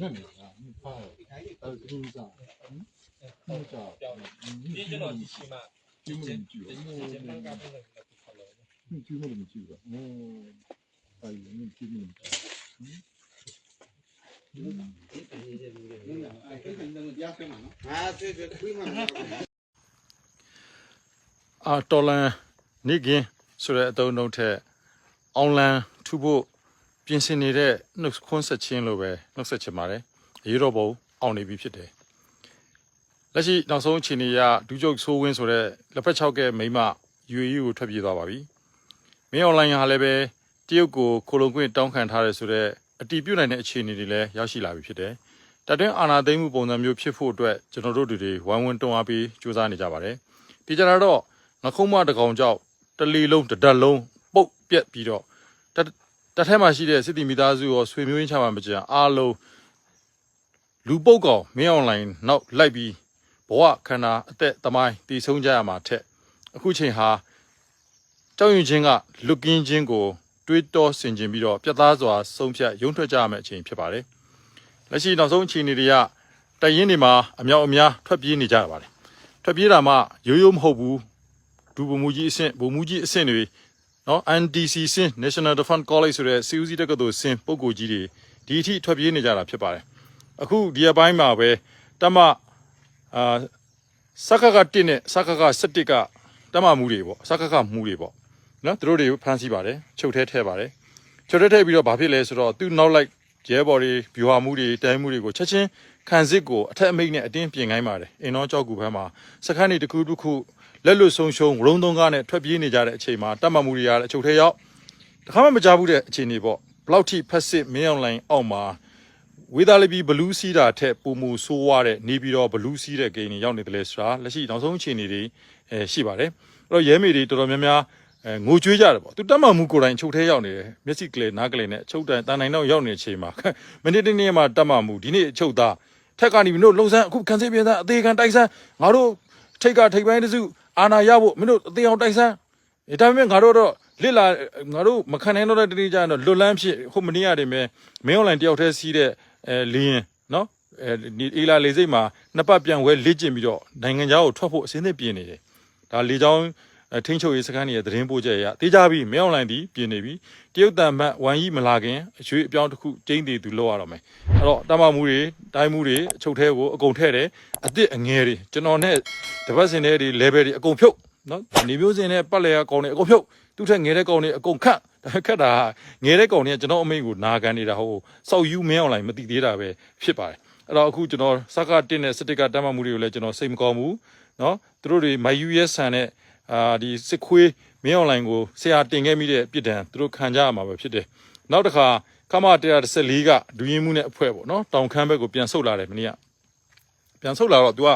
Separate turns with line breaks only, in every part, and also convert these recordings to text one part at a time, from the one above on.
နဲ့ငတ်နေတာဖားတယ်အဲသူစားဟုတ်ကြ
ပြောင်းတယ်ဒီကျွန်တော်ဒီရှိမှ
ကျင်းမလို့ကြည့်
ဒီ
ဘူး
ကျန်ကပ်လို့ခလို့
ကျင်းမလို့ကြည့်ဘူးအိုးအဲ့ဒီကျင်းမလို့အာတော်လန်နေကင်းဆိုတဲ့အတုံးလုံးထက်အွန်လိုင်းထူဖို့ ပြင်ဆင်နေတဲ့နှုတ်ခွန်းဆက်ချင်းလိုပဲနှုတ်ဆက်ချင်ပါတယ်အရေးတော်ပုံအောင်နေပြီဖြစ်တယ်လက်ရှိနောက်ဆုံးအခြေအနေအရဒူးကျုပ်ဆိုးဝင်းဆိုတဲ့လက်ဖက်ချောက်ကဲမိမ UAE ကိုထွက်ပြေးသွားပါပြီမင်းအွန်လိုင်းဟာလည်းပဲတရုတ်ကိုခိုလုံခွင့်တောင်းခံထားတယ်ဆိုတော့အတီးပြုတ်နိုင်တဲ့အခြေအနေတွေလည်းရောက်ရှိလာပြီဖြစ်တယ်တအတွင်းအာနာသိမ့်မှုပုံစံမျိုးဖြစ်ဖို့အတွက်ကျွန်တော်တို့တွေဝိုင်းဝန်းတွန်းအားပေးကြိုးစားနေကြပါတယ်ဒီကြတော့ငခုံးမတစ်ကောင်ကြောက်တလီလုံးတစ်တက်လုံးပုတ်ပြက်ပြီးတော့ တတက်ထဲမှာရှိတဲ့စစ်တီမိသားစုရောဆွေမျိုးရင်းချမှာမကြံအားလုံးလူပုတ်ကောင်မင်းအွန်လိုင်းနောက်လိုက်ပြီးဘဝခန္ဓာအသက်သမိုင်းတည်ဆုံးကြရမှာထက်အခုချိန်ဟာကြောက်ရွံ့ခြင်းကလွတ်ကင်းခြင်းကို တွေးတောဆင်ခြင်ပြီးတော့ပြတ်သားစွာဆုံးဖြတ်ရုံထွက်ကြရမယ့်အချိန်ဖြစ်ပါတယ်လက်ရှိနောက်ဆုံးအခြေအနေတွေကတရင်တွေမှာအမြောက်အများထွက်ပြေးနေကြရပါတယ်ထွက်ပြေးတာမှရိုးရိုးမဟုတ်ဘူးဒူဗမူကြီးအဆင့်ဗမူကြီးအဆင့်တွေ နော် NDC ဆင့် National Defense College ဆိုတဲ့စီဦးစီးတက္ကသိုလ်ဆင့်ပုံကိုကြီးတွေဒီအထိထွက်ပြေးနေကြတာဖြစ်ပါတယ်အခုဒီအပိုင်းမှာပဲတမအာစကက1နဲ့စကက17ကတမမှုတွေပေါ့စကကမှုတွေပေါ့နော်သူတို့တွေဖမ်းဆီးပါတယ်ချုပ်ထဲထဲပါတယ်ချုပ်ထဲထဲပြီးတော့ဘာဖြစ်လဲဆိုတော့သူနောက်လိုက်ရဲဘော်တွေဗျူဟာမှုတွေတိုင်းမှုတွေကိုချက်ချင်းခံစစ်ကိုအထက်အမိတ်နဲ့အတင်းပြင်ခိုင်းပါတယ်အင်းတော်ကြောက်ကူဘက်မှာစခန်းတွေတစ်ခုတစ်ခု လက်လွတ်ဆုံးရှုံးရုံသုံးကားနဲ့ထွက်ပြေးနေကြတဲ့အချိန်မှာတတ်မှတ်မှုတွေရတဲ့အချုပ်ထဲရောက်တခါမှမကြားဘူးတဲ့အခြေအနေပေါ့ဘလောက်ထိဖက်စစ်မင်းအောင်လိုင်းအောက်မှာဝေသားလီဘီဘလူးစီးတာထက်ပုံမူဆိုးွားတဲ့နေပြီးတော့ဘလူးစီးတဲ့ဂိမ်းတွေရောက်နေတယ်လေဆိုတာလက်ရှိနောက်ဆုံးအခြေအနေတွေအဲရှိပါတယ်အဲ့တော့ရဲမေတွေတော်တော်များများအဲငိုကြွေးကြတယ်ပေါ့သူတတ်မှတ်မှုကိုယ်တိုင်အချုပ်ထဲရောက်နေတယ်မျက်စိကလေးနားကလေးနဲ့အချုပ်တိုင်တန်နိုင်တော့ရောက်နေတဲ့အချိန်မှာမိနစ်တစ်နေ့မှာတတ်မှတ်မှုဒီနေ့အချုပ်သားထက်ကနေမင်းတို့လုံဆန်းအခုကန်စစ်ပြေးသားအသေးခံတိုက်ဆန်းငါတို့ထိတ်ကထိတ်ပိုင်းတစု အာနာရဖို့မင်းတို့အသေးအောင်တိုက်ဆန်းဒါပေမဲ့ငါတို့တော့လစ်လာငါတို့မခံနိုင်တော့တဲ့တတိကြတော့လွတ်လန်းဖြစ်ဟိုမနေ့ရတယ်မယ်မင်းအွန်လိုင်းတယောက်တည်းစီးတဲ့အဲလင်းနော်အဲဒီအေလာလေစိတ်မှာနှစ်ပတ်ပြန်ဝဲလေ့ကျင့်ပြီးတော့နိုင်ငံခြားကိုထွက်ဖို့အစင်းသစ်ပြင်နေတယ်ဒါလေချောင်း ထိန်းချုပ်ရေးစခန်းတွေရဲ့သတင်းပို့ချက်အရတေးကြပြီးမင်းအွန်လိုင်းဒီပြင်နေပြီတရုတ်တန်မတ်ဝမ်ကြီးမလာခင်အရွေးအပြောင်းတစ်ခုကျင်းတည်သူလောက်ရတော့မယ်အဲ့တော့တမမှုတွေတိုင်းမှုတွေအချုပ်ထဲကိုအကုန်ထဲ့တယ်အစ်စ်အငယ်တွေကျွန်တော်နဲ့တပတ်စင်တွေ level တွေအကုန်ဖြုတ်နော်နေမျိုးစင်နဲ့ပတ်လည်ကကောင်းနေအကုန်ဖြုတ်သူ့ထက်ငယ်တဲ့ကောင်းနေအကုန်ခတ်ဒါခတ်တာငယ်တဲ့ကောင်းနေကျွန်တော်အမိန့်ကိုနာခံနေတာဟိုစောက်ယူမင်းအောင်လိုက်မသိသေးတာပဲဖြစ်ပါတယ်အဲ့တော့အခုကျွန်တော်စကားတင်တဲ့စတစ်ကတမ်းမှမှုတွေကိုလည်းကျွန်တော်စိတ်မကောင်းဘူးနော်သူတို့တွေမယူရဲဆန်တဲ့ အာဒီစစ်ခွေးမင်းအောင်လိုင်းကိုဆရာတင်ခဲ့မိတဲ့ပြစ်ဒဏ်သူတို့ခံကြရမှာပဲဖြစ်တယ်နောက်တစ်ခါခမ114ကဒူရင်မှုနဲ့အဖွဲ့ပေါ့နော်တောင်ခမ်းဘက်ကိုပြန်ဆုတ်လာတယ်မနေ့ကပြန်ဆုတ်လာတော့ तू က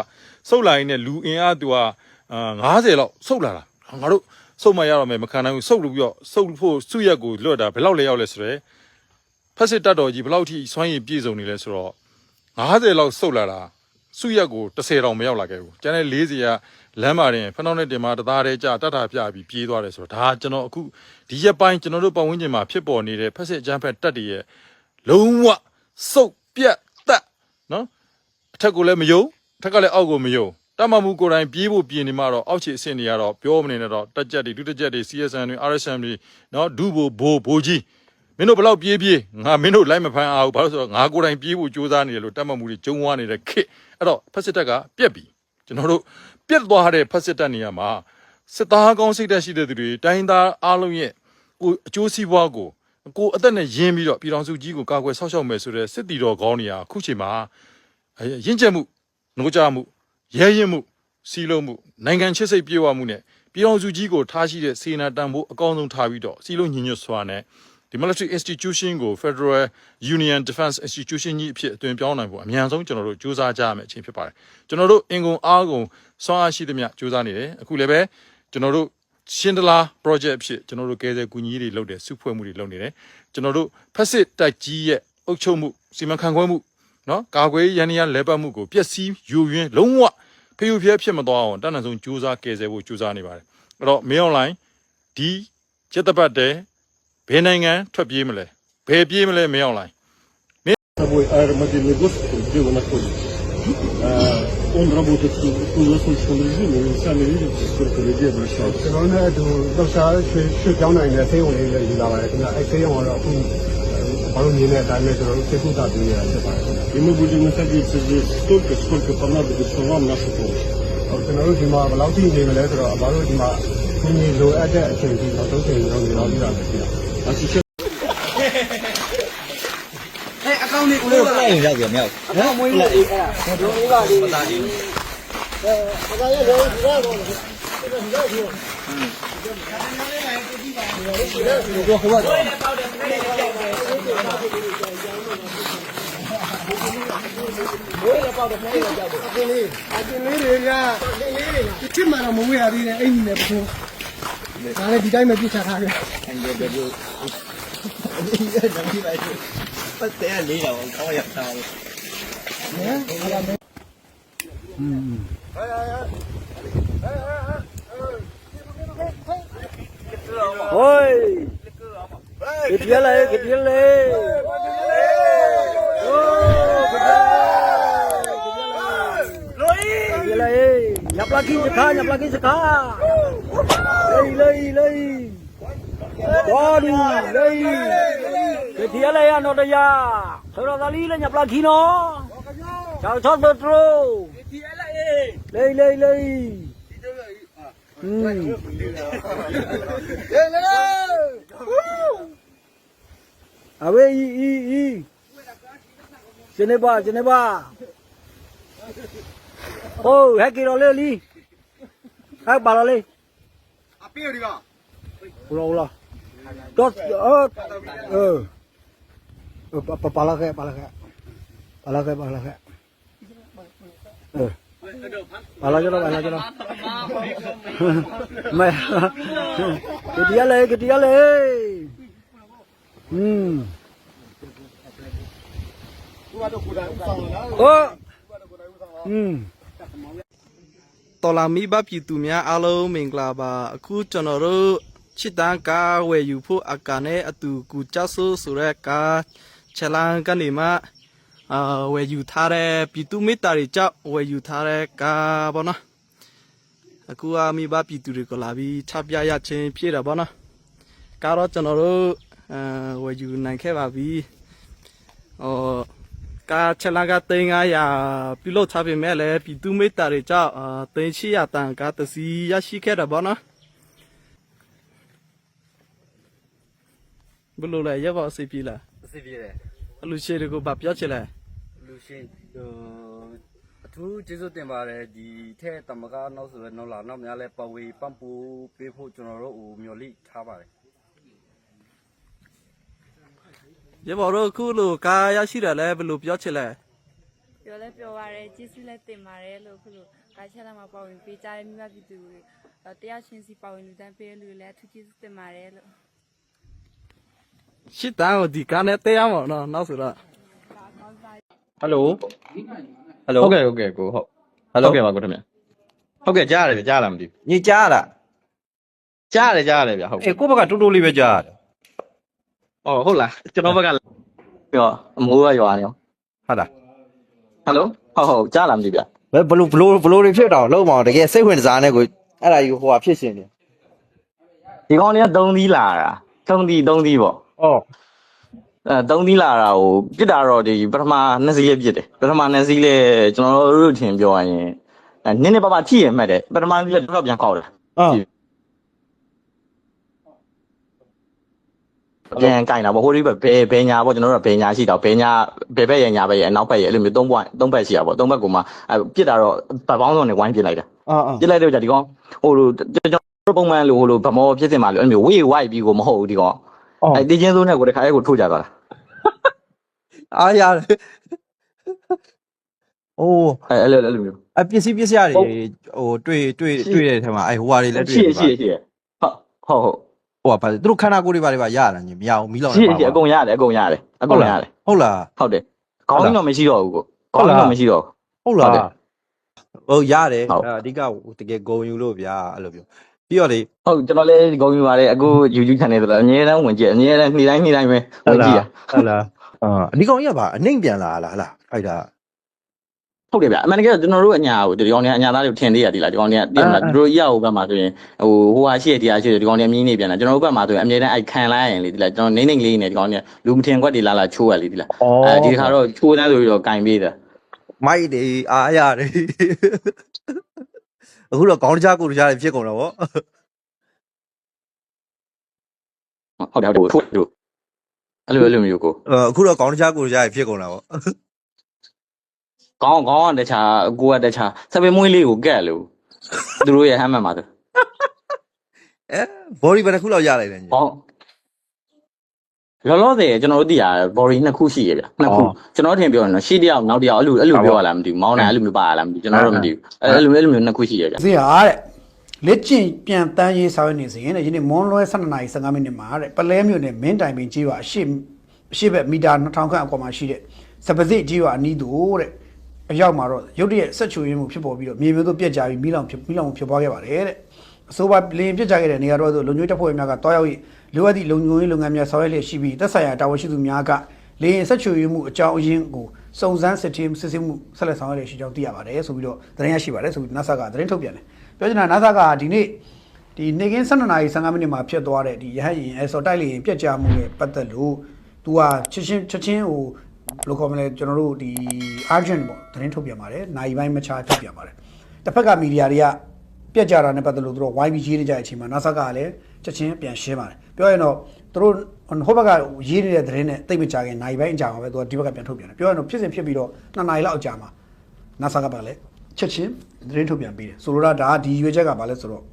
ဆုတ်လာရင်းနဲ့လူအင်အား तू ကအာ90လောက်ဆုတ်လာတာငါတို့ဆုတ်မရတော့မယ်မခံနိုင်ဘူးဆုတ်လို့ပြီးတော့ဆုတ်ဖို့စုရက်ကိုလွတ်တာဘယ်လောက်လဲရောက်လဲဆိုတော့ဖက်စစ်တက်တော်ကြီးဘယ်လောက်ထိစွမ်းရည်ပြည့်စုံနေလဲဆိုတော့90လောက်ဆုတ်လာတာ စုရက်ကို30တောင်မရောက်လာခဲ့ဘူးကျန်တဲ့40ကလမ်းမာတင်ဖနှောင်းနဲ့တင်မှာတသားတည်းကြာတတ်တာပြပြီးပြေးသွားတယ်ဆိုတော့ဒါကျွန်တော်အခုဒီရက်ပိုင်းကျွန်တော်တို့ပတ်ဝန်းကျင်မှာဖြစ်ပေါ်နေတဲ့ဖက်စစ်အကြမ်းဖက်တက်တွေရဲ့လုံးဝစုပ်ပြတ်တက်နော်အထက်ကလည်းမယုံအထက်ကလည်းအောက်ကိုမယုံတမမှုကိုယ်တိုင်ပြေးဖို့ပြင်နေမှတော့အောက်ခြေအဆင့်တွေကတော့ပြောမနေနဲ့တော့တက်ကြက်တွေဒုတက်ကြက်တွေ CSN တွေ RSM တွေနော်ဒူဘိုဘိုဘိုကြီးမင်းတို့ဘယ်လောက်ပြေးပြေးငါမင်းတို့လိုက်မဖမ်းအောင်ဘာလို့ဆိုတော့ငါကိုယ်တိုင်ပြေးဖို့ကြိုးစားနေတယ်လို့တမမှုတွေဂျုံဝါနေတဲ့ခစ် အဲ့တော့ဖက်စစ်တက်ကပြက်ပြီကျွန်တော်တို့ပြက်သွားတဲ့ဖက်စစ်တက်နေရမှာစစ်သားကောင်းစိတ်တက်ရှိတဲ့သူတွေတိုင်းသားအားလုံးရဲ့ကိုအကျိုးစီးပွားကိုကိုအသက်နဲ့ရင်းပြီးတော့ပြည်တော်စုကြီးကိုကာကွယ်ဆောက်ရှောက်မယ်ဆိုတဲ့စစ်တီတော်ကောင်းနေရအခုချိန်မှာအဲရင့်ကျက်မှုနှိုးကြမှုရဲရင်မှုစီလုံးမှုနိုင်ငံချစ်စိတ်ပြေဝမှုနဲ့ပြည်တော်စုကြီးကိုထားရှိတဲ့စေနာတန်ဖို့အကောင်းဆုံးထားပြီးတော့စီလုံးညီညွတ်စွာနဲ့ ဒီ military institution ကို Federal Union Defense Institution ကြီးအဖြစ်အသွင်ပြောင်းနိုင်ဖို့အများဆုံးကျွန်တော်တို့စူးစမ်းကြရမယ့်အချိန်ဖြစ်ပါတယ်ကျွန်တော်တို့အင်ကုန်အားကုန်ဆွမ်းအားရှိသမျှစူးစမ်းနေတယ်အခုလည်းပဲကျွန်တော်တို့ရှင်းတလား project အဖြစ်ကျွန်တော်တို့ကဲဆယ်ကူညီရေးတွေလုပ်တယ်စုဖွဲ့မှုတွေလုပ်နေတယ်ကျွန်တော်တို့ဖက်စစ်တိုက်ကြီးရဲ့အုပ်ချုပ်မှုစီမံခန့်ခွဲမှုနော်ကာကွယ်ရေးရန်ရလဲပတ်မှုကိုပျက်စီးယူရင်းလုံးဝဖေးယူဖျက်ဖြစ်မသွားအောင်တန်းတန်းဆုံးကြိုးစားကယ်ဆယ်ဖို့ကြိုးစားနေပါတယ်အဲ့တော့မင်းအွန်လိုင်းဒီချက်တပတ်တည်း ဘယ်နိုင်ငံထွက်ပြေးမလဲဘယ်ပြေးမလဲမင်းအွန်လိုင်း
собой аэромобильный госпиталь, где вы находитесь. Э, Он работает в круглосуточном режиме, вы сами видите, сколько людей обращаются.
ကျွန်တော်လည်းအတူလောက်စားရွှေရွှေကြောင်းနိုင်တဲ့ဆေးရုံလေးလည်းယူလာပါတယ်ခင်ဗျအဲဆေးရုံကတော့အခုဘာလို့မြင်တဲ့အတိုင်းပဲကျွန်တော်တို့စိတ်ကူတာပြရဖြစ်ပါတယ်ခင်ဗျ
И мы будем находиться здесь столько, сколько понадобится вам наша помощь.
ကျွန်တော်တို့ဒီမှာဘယ်လောက်ထိနေမလဲဆိုတော့ဘာလို့ဒီမှာဒီနေ့လိုအပ်တဲ့အချိန်ကြီးတော့သုံးချိန်လုံးနေတော့ပြတာပဲရှိတာ
А အဲ
အကောင့်လေးကိုလည်းလိုက်ရင်ရောက်ပြီမြောက်ဟမ်မွေးလို့အေး
အဲ့ဒါဒုံလေးပါလေးပ
တာလေးအဲ
ပတာရဲ့လုံး
ဒီကတော့ဒီကတော့ဒီ
တော့ဟုတ်ကဲ့ဟုတ်ကဲ့မွေး
လည်းပေါက်တ
ယ်မွေးလည်းကြောက်တယ်အက
င်းလေးအကင်းလေး
တွေကလေးတွေ
ချ
စ်မှတော့မဝေးရသေးတယ်အဲ့ဒီနဲ့ပုံ ငါလည်းဒီတိုင်းမပြစ်ချထားခဲ့အန်ဒီဘယ်လိုဒီကနမီပါဘူးပတ်တယ်လေးတော့ကောင်းရတာလေနော်ဟင်းဟဲ့ဟဲ့ဟဲ့ဟဲ့ဟဲ့ဟဲ့ဟိုးကပြလဲကပြလဲဟိုးကပြလဲကပြလဲလို့ရပြလဲညပလကိစကားညပလကိစကား นอตยาสระตาลีเลยยับลากินเนาะชาวชอบตัวตรูเลยเลยเลยอืม အဝေးဤဤဤစနေပါစနေပါဟိုဟက်ကီရောလေးလီဟက်ပါလာလေး အပြေဒီပါဘလောလာတော့အော်เออปะปะละแค่ปะละแค่ปะละแค่ปะละแค่เออปะละจတော့ปะละจတော့မဲကတိရလေကတိရလေอืม โอ้อืม
တော်လာမိဘပြည်သူများအားလုံးမင်္ဂလာပါအခုကျွန်တော်တို့ချစ်တန်းကားဝယ်ယူဖို့အကာနဲ့အတူကူကြောက်ဆိုးဆိုတဲ့ကားချက်လန်ကနေမှအာဝယ်ယူထားတဲ့ပြည်သူမေတ္တာတွေကြောင့်ဝယ်ယူထားတဲ့ကားပေါ့နော်အခုအမိဘပြည်သူတွေကလာပြီးချပြရချင်းပြည့်တယ်ပေါ့နော်ကားတော့ကျွန်တော်တို့အာဝယ်ယူနိုင်ခဲ့ပါပြီဟော ကာချက်လာက3900ပြုလုပ်ထားပေမဲ့လည်းပြည်သူမိတ္တာတွေကြောင့်အာ3800တန်ကားတစ်စီးရရှိခဲ့တာပေါ့နော်ဘယ်လိုလဲရပါစေပြီလား
အစီပြေတယ်
အလူရှိတွေကိုဗပြောချင်လဲ
လူရှင်ဟိုအထူးကျေးဇူးတင်ပါတယ်ဒီထဲတမကနောက်ဆိုလည်းနောက်လာနောက်များလဲပဝေပန့်ပူပေးဖို့ကျွန်တော်တို့ဟိုမျှော်လင့်ထားပါတယ်
ရပါတော့အခုလိုကားရရှိတယ်လဲဘယ်လိုပြောချင်လဲ
ပြောလဲပြောပါရယ်ကျေးဇူးလည်းတင်ပါတယ်လို့ခုလိုကားချက်လာမှာပါဝင်ပေးကြတဲ့မိမပြည်သူတွေအဲတရားရှင်စီပါဝင်လူတန်းပေးတဲ့လူတွေလည်းအထူးကျေးဇူးတင်ပါတယ်လို့
ရှစ်တန်းကိုဒီကားနဲ့တဲရမှာနော်နောက်ဆိုတော့
ဟယ်လိုဟယ်လိုဟုတ်ကဲ့ဟုတ်ကဲ့ကိုဟုတ်ဟယ်လိုဟုတ်ကဲ့ပါကိုထမဟုတ်ကဲ့ကြားရတယ်ဗျကြားလားမသိဘူး
ညကြားတာ
ကြားရတယ်ကြားရတယ်ဗျဟုတ်
အေးကိုယ့်ဘက်ကတူတူလေးပဲကြားရတယ်
ဩဟုတ်လားကျွန်တော်ဘက်ကပြောအမိုးကရွာနေရော
ဟုတ်လား
ဟယ်လိုဟုတ်ဟုတ်ကြားလားမသိဗျ
ဘယ်ဘလို့ဘလို့ဘလို့တွေဖြစ်တော့လုံးမအောင်တကယ်စိတ်ဝင်စားနေကိုအဲ့ဒါကြီးဟိုဟာဖြစ်ရှင်နေ
ဒီကောင်တွေက3သီးလာတာ3သီး3သီးပေါ့
ဩ
အဲ3သီးလာတာဟိုပြစ်တာတော့ဒီပထမ2စီးလေးပြစ်တယ်ပထမ2စီးလေးကျွန်တော်တို့ထင်ပြောရရင်အဲနည်းနည်းပါးပါးထိရမှတ်တယ်ပထမစီးလေးတော့ပြန်ခောက်တယ်
အာ
ပြန်ကင်တာပေါ့ဟိုဒီဘက်ဘယ်ဘယ်ညာပေါ့ကျွန်တော်တို့ကဘယ်ညာရှိတော့ဘယ်ညာဘယ်ဘက်ရဲ့ညာဘက်ရဲ့အနောက်ဘက်ရဲ့အဲ့လိုမျိုး၃ဘက်၃ဘက်ရှိတာပေါ့၃ဘက်ကိုမှအဲပြစ်တာတော့ဗတ်ပေါင်းစုံနဲ့ဝိုင်းပြစ်လိုက်တာ
အာအာ
ပြစ်လိုက်တဲ့ကြာဒီကောင်ဟိုလိုကျွန်တော်ပုံမှန်လို့ဟိုလိုဗမောဖြစ်စင်မှာလို့အဲ့လိုမျိုးဝေးဝိုက်ပြီးကိုမဟုတ်ဘူးဒီကောင်အဲတေးချင်းစိုးနဲ့ကိုတခါရဲကိုထိုးကြသွားတာ
အားရတယ်အိုး
အဲအဲ့လိုအဲ့လိုမျိုး
အပစ္စည်းပစ္စည်းတွေဟိုတွေ့တွေ့တွေ့တဲ့ထဲမှာအဲဟိုဟာတွေလည်းတွေ့
ရှိရ
ရ
ရှိရရှိရဟုတ်ဟုတ်ဟုတ်
ဟိုဟာပါသူတို့ခန္ဓာကိုယ်တွေပါတွေပါရတာညမရအောင်မီးလောင်
ရှိ
နေ
ရ
ပါ
ရှိအကုန်ရတယ်အကုန်ရတယ်အကုန်ရတယ်
ဟုတ်လား
ဟုတ်တယ်ခေါင်းတော့မရှိတော့ဘူးကိုခေါင်းတော့မရှိတော့
ဟုတ်
ဟုတ်တယ်
လားဟုတ်ရတယ်
ဟုတ်
အဓိကတကယ်ဂုံယူလို့ဗျာအဲ့လိုပြောပြီးတော့လေ
ဟုတ်ကျွန်တော်လည်းဂုဏ်ယူပါတယ်အခု YouTube channel ဆိုတော့အများအားဝင်ကြည့်အများအားနေ့တိုင်းနေ့တိုင်းပဲဝင်ကြည့်ရ
ဟုတ်လားအာဒီကောင်ကြီးကဗာအနှိမ့်ပြန်လာလားဟလားဖိုက်တာ
ဟုတ်တယ်ဗျအမှန်တကယ်တော့ကျွန်တော်တို့အညာကိုဒီကောင်တွေအညာသားတွေကိုထင်သေးရသေးလားဒီကောင်တွေကသိမလားသူတို့ရောက်ဘက်မှာဆိုရင်ဟိုဟိုဟာရှိရတရားရှိတယ်ဒီကောင်တွေအမြင်နေပြန်တာကျွန်တော်တို့ဘက်မှာဆိုရင်အမြဲတမ်းအဲ့ခံလိုက်ရရင်လေဒီလားကျွန်တော်နေနေလေးနေဒီကောင်တွေလူမထင်ခွက်တွေလာလာချိုးရလေဒီလားအဲဒီခါတော့ချိုးတန်းဆိုပြီးတော့ကင်ပေးတာ
မိုက်တွေအားရတယ်အခုတော့ခေါင်းတကြားကိုယ်တကြားတွေဖြစ်ကုန်တော့ဗော
ဟုတ်တယ်ဟုတ်တယ်ထိုးတို့အဲ့လိုအဲ့လိုမျိုးကို
အဲအခုတော့ခေါင်းတကြားကိုယ်တကြားတွေဖြစ်ကုန်တာဗော
ကောင်းကောင်းတခြားကိုကတခြားစပင်းမွေးလေးကိုကက်လို့သူတို့ရဲ့ဟမ်းမှန်ပါဆို
အဲဘော်ဒီဘယ်တစ်ခုလောက်ရလိုက်လဲညီ
ဟောလောလောဆယ်ကျွန်တော်တို့သိရ body နှစ်ခုရှိရဗျနှစ်ခုကျွန်တော်ထင်ပြောရင်တော့ရှေ့တစ်ယောက်နောက်တစ်ယောက်အဲ့လိုအဲ့လိုပြောရလားမသိဘူးမောင်းတယ်အဲ့လိုမျိုးပါရလားမသိဘူးကျွန်တော်တို့မသိဘူးအဲ့လိုအဲ့လိုမျိုးနှစ်ခုရှိရဗျ
စီဟာတဲ့လက်ကျင့်ပြန်တန်းရေးဆောင်ရွက်နေစဉ်တဲ့ယနေ့မွန်လွဲ12နာရီ15မိနစ်မှာတဲ့ပလဲမြို့နယ်မင်းတိုင်ပင်ကြီးရွာအရှိအရှိဘက်မီတာ2000ခန့်အကွာမှာရှိတဲ့စပစစ်ကြီးရွာအနီးသို့တဲ့ အရောက်မှာတော့ရုတ်တရက်ဆက်ချူရင်းမှုဖြစ်ပေါ်ပြီးတော့မြေမျိုးတို့ပြက်ကြပြီးမိလောင်ဖြစ်မိလောင်ဖြစ်ပွားခဲ့ပါတယ်တဲ့အဆိုပါလင်းပြက်ကြခဲ့တဲ့နေရာတော့လုံညွှန်တပ်ဖွဲ့များကတောက်ရောက်၍လိုအပ်သည့်လုံညွှန်ရေးလုပ်ငန်းများဆောင်ရွက်လျက်ရှိပြီးသက်ဆိုင်ရာတာဝန်ရှိသူများကလေရင်ဆက်ချူရင်းမှုအကြောင်းအရင်းကိုစုံစမ်းစစ်ဆေးစစ်ဆေးမှုဆက်လက်ဆောင်ရွက်လျက်ရှိကြောင်းသိရပါတယ်ဆိုပြီးတော့သတင်းရရှိပါတယ်ဆိုပြီး NASA ကသတင်းထုတ်ပြန်တယ်ပြောချင်တာ NASA ကဒီနေ့ဒီနေကင်း12နာရီ15မိနစ်မှာဖြစ်သွားတဲ့ဒီရဟတ်ရင်အဲဆော်တိုက်လေရင်ပြက်ကြမှုနဲ့ပတ်သက်လို့ तू ကချက်ချင်းချက်ချင်းဟို ဘယ်လိုခေါ်မလဲကျွန်တော်တို့ဒီ urgent ပေါ့သတင်းထုတ်ပြန်ပါတယ်နိုင်ပိုင်းမချထုတ်ပြန်ပါတယ်တစ်ဖက်ကမီဒီယာတွေကပြက်ကြတာနဲ့ပတ်သက်လို့သူတို့ YB ရေးနေကြတဲ့အချိန်မှာ NASA ကလည်းချက်ချင်းပြန်ရှင်းပါတယ်ပြောရင်တော့သူတို့ဟိုဘက်ကရေးနေတဲ့သတင်းနဲ့တိတ်မကြခင်နိုင်ပိုင်းအကြာမှာပဲသူကဒီဘက်ကပြန်ထုတ်ပြန်တယ်ပြောရင်တော့ဖြစ်စဉ်ဖြစ်ပြီးတော့2နာရီလောက်အကြာမှာ NASA ကပါလဲချက်ချင်းသတင်းထုတ်ပြန်ပေးတယ်ဆိုလိုတာဒါကဒီရွေးချက်ကပါလဲဆိုတော့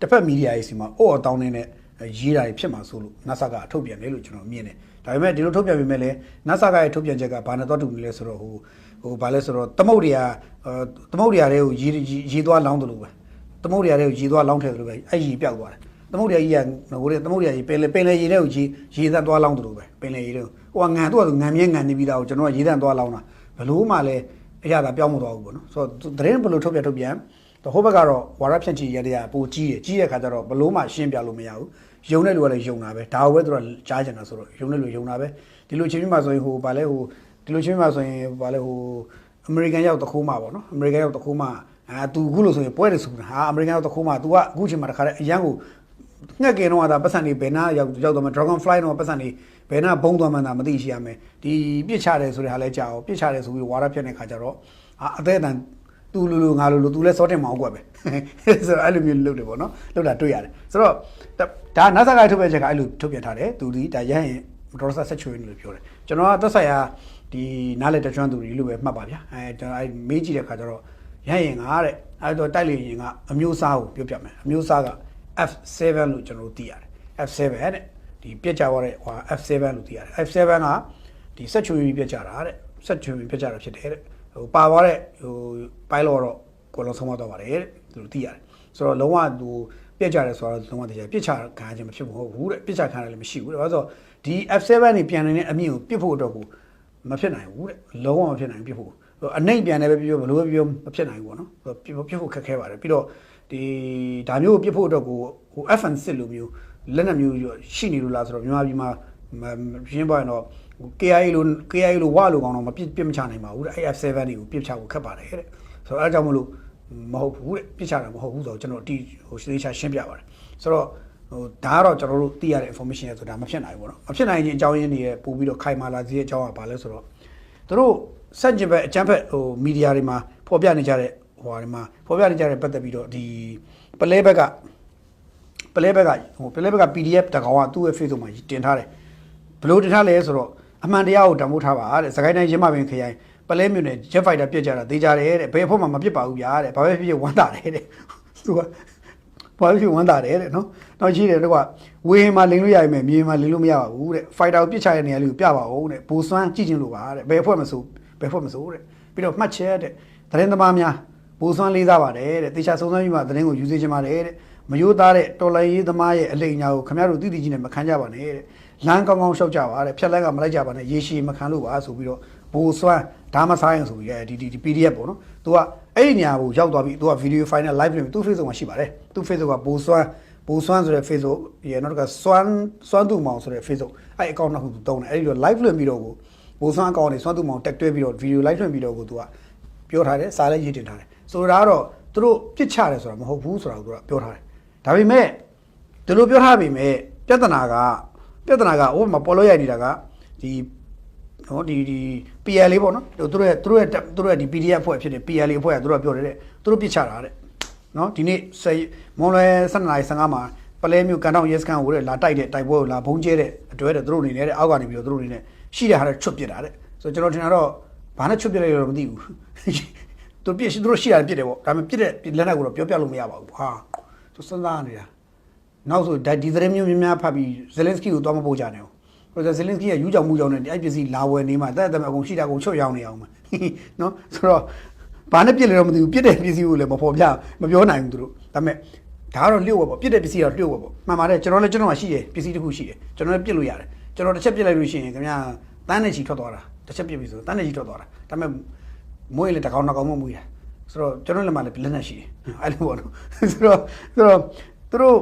တစ်ဖက်မီဒီယာရေးစီမှာအို့အတောင်းနေတဲ့ရေးတာတွေဖြစ်မှာဆိုလို့ NASA ကထုတ်ပြန်တယ်လို့ကျွန်တော်မြင်တယ် ဒါပေမဲ့ဒီလိုထုတ်ပြန်ပေမဲ့လည်း NASA ကရဲ့ထုတ်ပြန်ချက်ကဘာနဲ့တော့တူနေလဲဆိုတော့ဟိုဟိုဘာလဲဆိုတော့သမုတ်တွေကအဲသမုတ်တွေကတွေကိုရေးရေးသွားလောင်းတယ်လို့ပဲသမုတ်တွေကတွေကိုရေးသွားလောင်းထည့်တယ်လို့ပဲအဲ့ရေးပြောက်သွားတယ်သမုတ်တွေကကြီးကငိုတဲ့သမုတ်တွေကကြီးပင်လေပင်လေရေးတဲ့ကိုရေးရေးသန့်သွားလောင်းတယ်လို့ပဲပင်လေရေးတဲ့ဟိုကငံသူကငံမြဲငံနေပြီးသားကိုကျွန်တော်ကရေးသန့်သွားလောင်းတာဘလို့မှလည်းအရသာပြောင်းမသွားဘူးပေါ့နော်ဆိုတော့သတင်းဘယ်လိုထုတ်ပြန်ထုတ်ပြန်တော့ဟိုဘက်ကတော့ဝါရဖြန့်ချီရတဲ့ကပိုကြီးတယ်ကြီးတဲ့ခါကျတော့ဘလို့မှရှင်းပြလို့မရဘူး ယုံတဲ့လူကလည်းယုံတာပဲဒါကိုပဲသူကကြားကြတာဆိုတော့ယုံတဲ့လူယုံတာပဲဒီလိုချင်းပြမှာဆိုရင်ဟိုဗာလဲဟိုဒီလိုချင်းပြမှာဆိုရင်ဗာလဲဟိုအမေရိကန်ရောက်တခိုးမှာပေါ့နော်အမေရိကန်ရောက်တခိုးမှာအာသူအခုလို့ဆိုရင်ပွဲတယ်ဆိုတာဟာအမေရိကန်ရောက်တခိုးမှာ तू ကအခုချိန်မှာတခါတည်းအရန်ကိုငှက်ကင်တော့ဒါပတ်စံနေဘယ်နာရောက်ရောက်တော့မှ Dragon Fly တော့ပတ်စံနေဘယ်နာဘုံသွားမှန်းသာမသိရှိရမယ်ဒီပြစ်ချတယ်ဆိုတဲ့ဟာလဲကြာအောင်ပြစ်ချတယ်ဆိုပြီးဝါရဖြတ်တဲ့ခါကျတော့အာအသေးအတန် သူလူလူငါလူလူသူလဲစောတင်မအောင်ကွက်ပဲဆိုတော့အဲ့လိုမျိုးလုပ်တယ်ပေါ့နော်လုပ်တာတွေ့ရတယ်ဆိုတော့ဒါ NASA ကထုတ်ပြန်ချက်ကအဲ့လိုထုတ်ပြန်ထားတယ်သူဒီဒါရဟရင်မတော်ဆဆက်ချွေနေလို့ပြောတယ်ကျွန်တော်ကသက်ဆိုင်ရာဒီနားလေတချွန်းသူတွေလို့ပဲမှတ်ပါဗျာအဲကျွန်တော်အဲ့မေးကြည့်တဲ့ခါကျတော့ရဟရင်ကတဲ့အဲ့တော့တိုက်လေရင်ကအမျိုးအစားကိုပြောပြမယ်အမျိုးအစားက F7 လို့ကျွန်တော်တို့သိရတယ် F7 တဲ့ဒီပြက်ကြသွားတဲ့ဟို F7 လို့သိရတယ် F7 ကဒီဆက်ချွေပြက်ကြတာတဲ့ဆက်ချွေပြက်ကြတာဖြစ်တယ်တဲ့ ဟိုပါသွားတဲ့ဟို pilot တော့ကိုလုံးဆုံးမတော့ပါတယ်တဲ့သူတို့သိရတယ်ဆိုတော့လုံးဝသူပြက်ကြတယ်ဆိုတော့လုံးဝတရားပြစ်ချခံရခြင်းမဖြစ်ဘူးတဲ့ပြစ်ချခံရလည်းမရှိဘူးတဲ့ဘာလို့ဆိုတော့ဒီ F7 နေပြန်နေတဲ့အမြင့်ကိုပြစ်ဖို့အတွက်ကိုမဖြစ်နိုင်ဘူးတဲ့လုံးဝမဖြစ်နိုင်ဘူးပြစ်ဖို့အနှိမ့်ပြန်တယ်ပဲပြောဘလို့ပဲပြောမဖြစ်နိုင်ဘူးပေါ့နော်ပြစ်ဖို့ပြစ်ဖို့ခက်ခဲပါတယ်ပြီးတော့ဒီဒါမျိုးကိုပြစ်ဖို့အတွက်ကိုဟို FN6 လိုမျိုးလက်နက်မျိုးရှိနေလို့လားဆိုတော့မြန်မာပြည်မှာရှင်းပါရင်တော့ KIA လို KIA လိုဝါလိုကောင်တော့မပြစ်ပြစ်မချနိုင်ပါဘူးတဲ့ IF7 တွေကိုပြစ်ချဖို့ခက်ပါတယ်တဲ့ဆိုတော့အဲဒါကြောင့်မလို့မဟုတ်ဘူးတဲ့ပြစ်ချတာမဟုတ်ဘူးဆိုတော့ကျွန်တော်အတီဟိုရှင်းချရှင်းပြပါတယ်ဆိုတော့ဟိုဒါကတော့ကျွန်တော်တို့သိရတဲ့ information ရဆိုတာမဖြစ်နိုင်ဘူးပေါ့နော်မဖြစ်နိုင်ခြင်းအကြောင်းရင်းတွေပို့ပြီးတော့ခိုင်မာလာစေတဲ့အကြောင်းကဘာလဲဆိုတော့တို့စက်ကျင်ဘက်အကြမ်းဖက်ဟိုမီဒီယာတွေမှာဖော်ပြနေကြတဲ့ဟိုဟာတွေမှာဖော်ပြနေကြတဲ့ပတ်သက်ပြီးတော့ဒီပလဲဘက်ကပလဲဘက်ကဟိုပလဲဘက်က PDF တကောင်ကသူ့ရဲ့ Facebook မှာတင်ထားတယ်ဘလို့တင်ထားလဲဆိုတော့ အမှန်တရားကိုတံမိုးထားပါတဲ့စကိုင်းတိုင်းရင်းမပင်ခရိုင်ပလဲမြို့နယ် Jet Fighter ပြက်ကြတာတေးကြတယ်တဲ့ဘယ်အဖွဲ့မှမပြစ်ပါဘူးဗျာတဲ့ဘာပဲဖြစ်ဖြစ်ဝမ်းသာတယ်တဲ့သူကဘာပဲဖြစ်ဝမ်းသာတယ်တဲ့နော်နောက်ရှိတယ်တော့ကဝေဟင်မှာလိန်လို့ရရင်မြေမှာလိန်လို့မရပါဘူးတဲ့ Fighter ကိုပြစ်ချတဲ့နေရာလေးကိုပြပါဦးတဲ့ဘူစွမ်းကြည့်ချင်းလို့ပါတဲ့ဘယ်အဖွဲ့မဆိုဘယ်အဖွဲ့မဆိုတဲ့ပြီးတော့မှတ်ချက်တဲ့သတင်းသမားများဘူစွမ်းလေးစားပါတယ်တဲ့တေချာစုံစမ်းပြီးမှသတင်းကိုယူစေချင်ပါတယ်တဲ့မယိုးသားတဲ့တော်လိုင်းရေးသမားရဲ့အလိမ်ညာကိုခင်ဗျားတို့သိသိချင်းနဲ့မခံကြပါနဲ့တဲ့ လမ်းကောင်းကောင်းရှောက်ကြပါတဲ့ဖြက်လက်ကမလိုက်ကြပါနဲ့ရေရှည်မခံလို့ပါဆိုပြီးတော့ဘူစွမ်းဒါမဆိုင်ဆိုပြီးဒီဒီ PDF ပေါ့နော်သူကအဲ့ဒီနေရာကိုရောက်သွားပြီသူက video file နဲ့ live နဲ့သူ့ Facebook မှာရှိပါတယ်သူ့ Facebook ကဘူစွမ်းဘူဘူဆွမ်းဆိုတဲ့ Facebook ရယ်နောက်တစ်ခါစွမ်းစွမ်းသူမောင်ဆိုတဲ့ Facebook အဲ့ account နှစ်ခုသူတုံးတယ်အဲ့ဒီတော့ live လွှင့်ပြီးတော့ကိုဘူဆွမ်း account နဲ့စွမ်းသူမောင်တက်တွဲပြီးတော့ video live လွှင့်ပြီးတော့ကိုသူကပြောထားတယ်စာလည်းရေးတင်ထားတယ်ဆိုတော့ကတော့သူတို့ပြစ်ချတယ်ဆိုတာမဟုတ်ဘူးဆိုတာကိုသူကပြောထားတယ်ဒါပေမဲ့ဒီလိုပြောထားပေမဲ့ပြဿနာက ပြဿနာကဟိုမှာပေါ်လို့ရနေတာကဒီနော်ဒီဒီ PL လေးပေါ့နော်သူတို့ရဲ့သူတို့ရဲ့သူတို့ရဲ့ဒီ PDF အဖွဲ့ဖြစ်တဲ့ PL လေးအဖွဲ့ကသူတို့ကပြောတယ်တဲ့သူတို့ပြစ်ချတာတဲ့နော်ဒီနေ့မွန်လွယ်12:55မှာပလဲမျိုးကန်တောင်ရဲစခန်းကိုတဲ့လာတိုက်တဲ့တိုက်ပွဲကိုလာဘုံကျဲတဲ့အတွဲတဲ့သူတို့အနေနဲ့တဲ့အောက်ကနေပြီးတော့သူတို့အနေနဲ့ရှိတဲ့ဟာတွေချွတ်ပစ်တာတဲ့ဆိုတော့ကျွန်တော်ထင်တာတော့ဘာနဲ့ချွတ်ပစ်လိုက်ရတော့မသိဘူးသူပြစ်သူတို့ရှိတာပြစ်တယ်ပေါ့ဒါပေမဲ့ပြစ်တဲ့လက်နက်ကိုတော့ပြောပြလို့မရပါဘူးဟာသူစဉ်းစားနေတာ နောက်ဆိုဒီသတင်းမျိုးများများဖတ်ပြီးဇယ်လင်စကီကိုတော့မပို့ကြနဲ့ဘူးဟိုဇယ်လင်စကီကယူကြောင်မှုကြောင်နဲ့အဲ့ပစ္စည်းလာဝယ်နေမှာတဲ့တဲ့မဲ့အကုန်ရှိတာအကုန်ချွတ်ရောင်းနေအောင်မှာနော်ဆိုတော့ဘာနဲ့ပြစ်လဲတော့မသိဘူးပြစ်တဲ့ပစ္စည်းကိုလည်းမဖော်ပြမပြောနိုင်ဘူးသူတို့ဒါပေမဲ့ဒါကတော့လျှို့ဝယ်ပေါ့ပြစ်တဲ့ပစ္စည်းကတော့လျှို့ဝယ်ပေါ့မှန်ပါတယ်ကျွန်တော်လည်းကျွန်တော်မှရှိတယ်ပစ္စည်းတစ်ခုရှိတယ်ကျွန်တော်လည်းပြစ်လို့ရတယ်ကျွန်တော်တစ်ချက်ပြစ်လိုက်လို့ရှိရင်ခင်ဗျာတန်းနဲ့ချီထွက်သွားတာတစ်ချက်ပြစ်ပြီဆိုတန်းနဲ့ချီထွက်သွားတာဒါပေမဲ့မွေးလေတကောင်နှစ်ကောင်မှမွေးတာဆိုတော့ကျွန်တော်လည်းမှလည်းလက်နဲ့ရှိတယ်အဲ့လိုပေါ့နော်ဆိုတော့ဆိုတော့သူတို့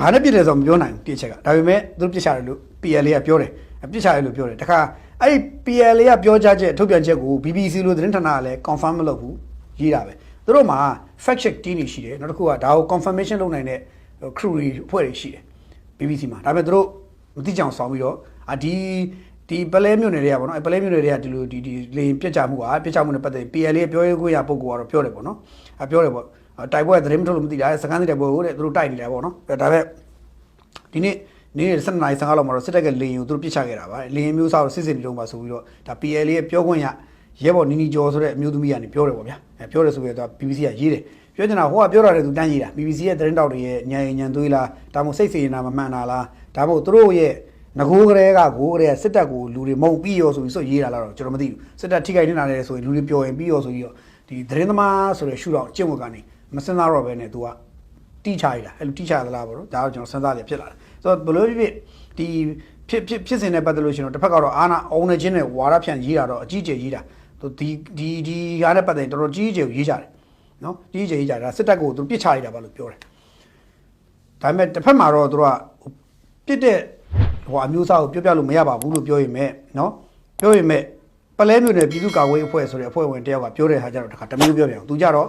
ဘာနဲ့ပြစ်တယ်ဆိုတော့မပြောနိုင်ဘူးပြစ်ချက်ကဒါပေမဲ့သူတို့ပြစ်ချတယ်လို့ PL ကပြောတယ်ပြစ်ချတယ်လို့ပြောတယ်တခါအဲ့ဒီ PL ကပြောကြချက်ထုတ်ပြန်ချက်ကို BBC လို့သတင်းဌာနကလည်း confirm မလုပ်ဘူးရေးတာပဲသူတို့မှာ fact check team တွေရှိတယ်နောက်တစ်ခုကဒါကို confirmation လုပ်နိုင်တဲ့ crew တွေအဖွဲ့တွေရှိတယ် BBC မှာဒါပေမဲ့သူတို့မသိကြအောင်ဆောင်ပြီးတော့အာဒီဒီပလဲမြို့နယ်တွေကပေါ့နော်အဲပလဲမြို့နယ်တွေကဒီလိုဒီဒီလေပြက်ကြမှုอ่ะပြက်ကြမှုနဲ့ပတ်သက်ပြီး PL ရဲ့ပြောရေးခွင့်ရပုံကောကတော့ပြောတယ်ပေါ့နော်အဲပြောတယ်ပေါ့ တိုက်ပွဲသတင်းမထုတ်လို့မသိတာစကန်တဲ့တိုက်ပွဲကိုတဲ့သူတို့တိုက်နေတယ်ပေါ့နော်ဒါပေမဲ့ဒီနေ့နေ့12နာရီ15လောက်မှာတော့စစ်တပ်ကလေရင်ကိုသူတို့ပြစ်ချခဲ့တာပါလေရင်မျိုးစားတော့စစ်စစ်နေလုံးပါဆိုပြီးတော့ဒါ PL ရဲ့ပြောခွင့်ရရဲဘော်နီနီကျော်ဆိုတဲ့အမျိုးသမီးကနေပြောတယ်ပေါ့ဗျာအဲပြောတယ်ဆိုပြီးတော့ BBC ကရေးတယ်ပြောချင်တာဟိုကပြောတာလေသူတန်းရေးတာ BBC ရဲ့သတင်းတောက်တွေရဲ့ညံညံသွေးလားဒါမှမဟုတ်စိတ်စေနာမမှန်တာလားဒါမှမဟုတ်သူတို့ရဲ့ငကိုးကလေးကကိုးကလေးကစစ်တပ်ကိုလူတွေမုံပြီးရောဆိုပြီးစွတ်ရေးတာလားတော့ကျွန်တော်မသိဘူးစစ်တပ်ထိခိုက်နေတာလေဆိုရင်လူတွေပျော်ရင်ပြီးရောဆိုပြီးတော့ဒီသတင်းသမားဆိုတဲ့ရှုထောင့်အကျင့်ဝတ်ကနေ မစင်သားတော့ပဲနဲ့ तू ကတိချရတာအဲ့လိုတိချသလားပေါ့နော်ဒါတော့ကျွန်တော်စဉ်းစားရဖြစ်လာတယ်ဆိုတော့ဘလို့ဖြစ်ဖြစ်ဒီဖြစ်ဖြစ်ဖြစ်စဉ်နဲ့ပတ်သက်လို့ရှိရင်တော့တစ်ဖက်ကတော့အာနာအုံနေချင်းနဲ့ဝါရဖြန့်ရေးတာတော့အကြီးကျယ်ရေးတာသူဒီဒီဒီကားနဲ့ပတ်သက်ရင်တော်တော်ကြီးကျယ်ရေးကြတယ်နော်ကြီးကျယ်ရေးကြတာစစ်တပ်ကိုသူပြစ်ချရတာပါလို့ပြောတယ်ဒါပေမဲ့တစ်ဖက်မှာတော့သူကပြစ်တဲ့ဟိုအမျိုးသားကိုပြောပြလို့မရပါဘူးလို့ပြောရင်မဲ့နော်ပြောရင်မဲ့ပလဲမျိုးနဲ့ပြည်သူ့ကာကွယ်ရေးအဖွဲ့ဆိုတဲ့အဖွဲ့ဝင်တယောက်ကပြောတဲ့ဟာကြတော့တခါတမျိုးပြောပြန်သူကြတော့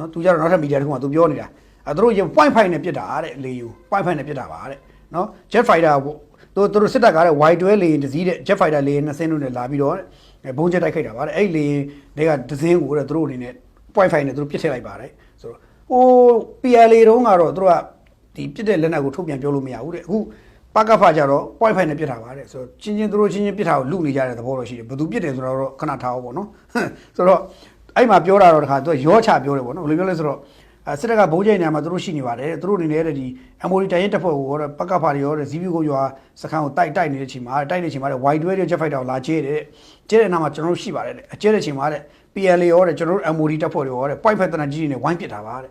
နော်သူကြတော့နောက်ထပ်မီဒီယာတစ်ခုမှသူပြောနေတာအဲသူတို့ရင် point five နဲ့ပြစ်တာတဲ့လေယူ point five နဲ့ပြစ်တာပါတဲ့နော် jet fighter သူသူတို့စစ်တပ်ကားတဲ့ wide 12 လေရင်တစ်စီးတဲ့ jet fighter လေရင်နှစ်စင်းတို့နဲ့လာပြီးတော့ဘုံကျက်တိုက်ခိုက်တာပါတဲ့အဲ့လေရင်တွေကတစ်စင်းကိုတဲ့သူတို့အနေနဲ့ point five နဲ့သူတို့ပြစ်ထည့်လိုက်ပါတယ်ဆိုတော့ဟို PLA တုန်းကတော့သူတို့ကဒီပြစ်တဲ့လက်နက်ကိုထုတ်ပြန်ပြောလို့မရဘူးတဲ့အခုပကဖကြတော့ point five နဲ့ပြစ်တာပါတဲ့ဆိုတော့ချင်းချင်းသူတို့ချင်းချင်းပြစ်တာကိုလူနေကြတဲ့သဘောတော့ရှိတယ်ဘယ်သူပြစ်တယ်ဆိုတော့ခဏထားအောင်ပေါ့နော်ဆိုတော့ အဲ့မှာပြောတာတော့တခါသူကရောချပြောတယ်ပေါ့နော်ဘယ်လိုပြောလဲဆိုတော့အဲစစ်တပ်ကဘုံကျိန်နေရာမှာသူတို့ရှိနေပါတယ်သူတို့အနေနဲ့ဒီ MOD တိုင်ရင်တပ်ဖွဲ့ကိုရောပကဖာတွေရောဇီးပြူကိုရွာစခန်းကိုတိုက်တိုက်နေတဲ့ချိန်မှာတိုက်နေချိန်မှာ wide 12 jet fighter ကိုလာကျဲတယ်ကျဲတဲ့နာမှာကျွန်တော်တို့ရှိပါတယ်တဲ့အကျဲတဲ့ချိန်မှာတဲ့ PLA ရောတဲ့ကျွန်တော်တို့ MOD တပ်ဖွဲ့တွေရောတဲ့ point ဖက်တနကြီးတွေနဲ့ဝိုင်းပစ်တာပါတဲ့